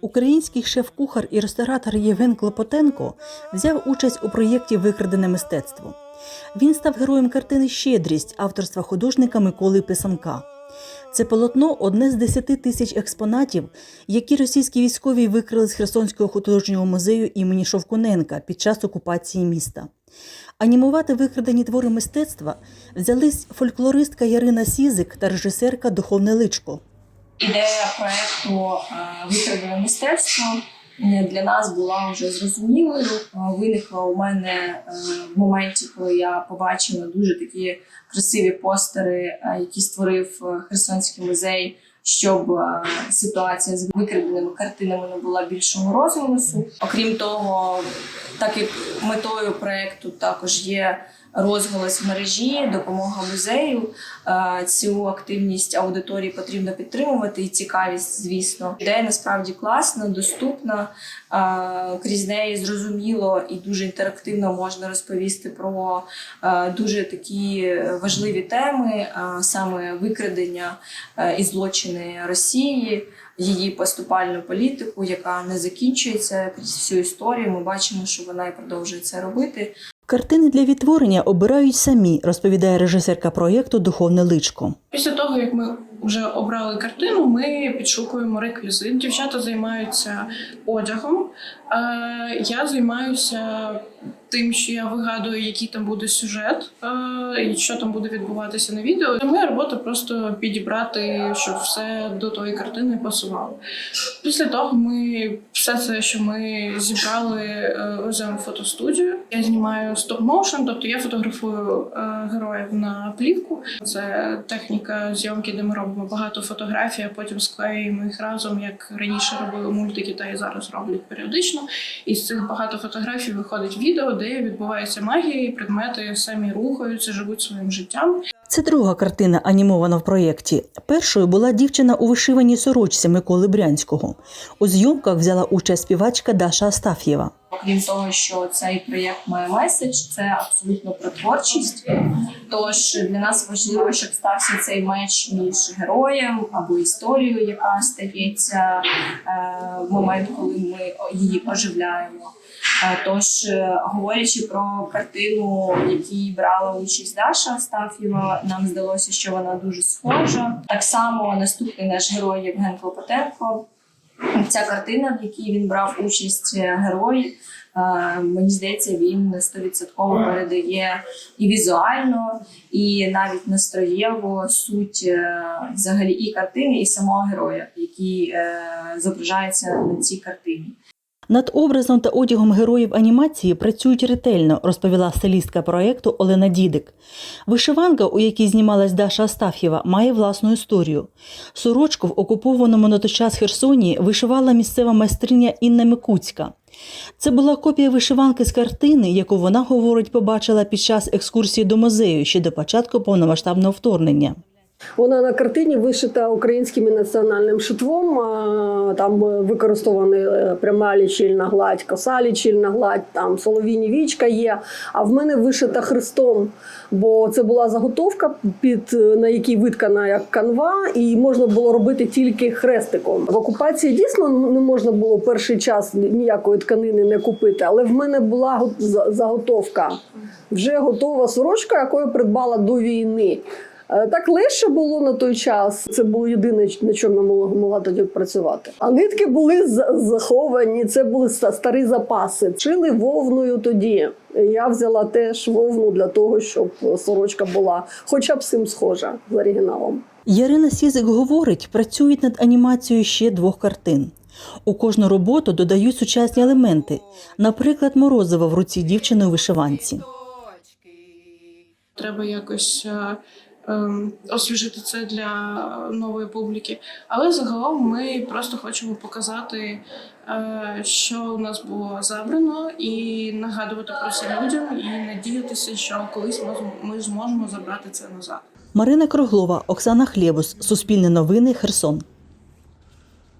Український шеф-кухар і ресторатор Євген Клопотенко взяв участь у проєкті Викрадене мистецтво. Він став героєм картини Щедрість авторства художника Миколи Писанка. Це полотно одне з 10 тисяч експонатів, які російські військові викрили з Херсонського художнього музею імені Шовкуненка під час окупації міста. Анімувати викрадені твори мистецтва взялись фольклористка Ярина Сізик та режисерка Духовне Личко. Ідея проекту викрадене мистецтво е, для нас була вже зрозумілою. Е, Виникла у мене е, в моменті, коли я побачила дуже такі красиві постери, е, які створив е, Херсонський музей. Щоб е, ситуація з викраденими картинами не була більшого розголосу. Окрім того, так як метою проекту також є розголос в мережі, допомога музею. Е, Цю активність аудиторії потрібно підтримувати і цікавість, звісно. Ідея насправді класна, доступна. е, Крізь неї зрозуміло і дуже інтерактивно можна розповісти про е, дуже такі важливі теми, саме викрадення і злочини Росії. Її поступальну політику, яка не закінчується крізь всю історію. Ми бачимо, що вона і продовжує це робити. Картини для відтворення обирають самі, розповідає режисерка проєкту Духовне личко. Після того, як ми вже обрали картину, ми підшукуємо реквізит. Дівчата займаються одягом. Е, Я займаюся тим, що я вигадую, який там буде сюжет, е, і що там буде відбуватися на відео. Моя робота просто підібрати, щоб все до тої картини пасувало. Після того ми все це, що ми зібрали, е, веземо фотостудію. Я знімаю стоп-моушен, тобто я фотографую героїв на плівку. Це техніка зйомки, де ми робимо багато фотографій, а потім склеїмо їх разом, як раніше робили мультики, та і зараз роблять періодично. І з цих багато фотографій виходить відео, де відбувається магія, і предмети самі рухаються, живуть своїм життям. Це друга картина, анімована в проєкті. Першою була дівчина у вишиваній сорочці Миколи Брянського. У зйомках взяла участь співачка Даша Астаф'єва. Окрім того, що цей проєкт має меседж, це абсолютно про творчість. Тож для нас важливо, щоб стався цей меч між героєм або історією, яка стається е, в момент, коли ми її оживляємо. Е, Тож, е, говорячи про картину, в якій брала участь Даша Астаф'єва, нам здалося, що вона дуже схожа. Так само наступний наш герой Євген Клопотенко. Ця картина, в якій він брав участь е, герой, мені здається, він 100% передає і візуально, і навіть настроєво суть взагалі і картини, і самого героя, який зображається на цій картині. Над образом та одягом героїв анімації працюють ретельно, розповіла стилістка проєкту Олена Дідик. Вишиванка, у якій знімалась Даша Астаф'єва, має власну історію. Сорочку в окупованому на той час Херсоні вишивала місцева майстриня Інна Микуцька. Це була копія вишиванки з картини, яку вона, говорить, побачила під час екскурсії до музею ще до початку повномасштабного вторгнення. Вона на картині вишита українським національним шитвом. Там використована е, пряма лічильна гладь, коса лічильна гладь, там солов'їні вічка є. А в мене вишита хрестом, бо це була заготовка, під е, на якій виткана як канва, і можна було робити тільки хрестиком. В окупації дійсно не можна було перший час ніякої тканини не купити, але в мене була го- за- заготовка. Вже готова сорочка, яку я придбала до війни. Е, Так легше було на той час. Це було єдине, на чому я могла, могла тоді працювати. А нитки були заховані, це були ста- старі запаси. Шили вовною тоді. Я взяла теж вовну для того, щоб сорочка була хоча б цим схожа з оригіналом. Ярина Сізик говорить, працюють над анімацією ще двох картин. У кожну роботу додають сучасні елементи, наприклад, морозиво в руці дівчини у вишиванці. Треба якось е, освіжити це для нової публіки. Але загалом ми просто хочемо показати, е, що у нас було забрано, і нагадувати про це людям, і надіятися, що колись ми зможемо забрати це назад. Марина Круглова, Оксана Хлєбус, Суспільне новини, Херсон.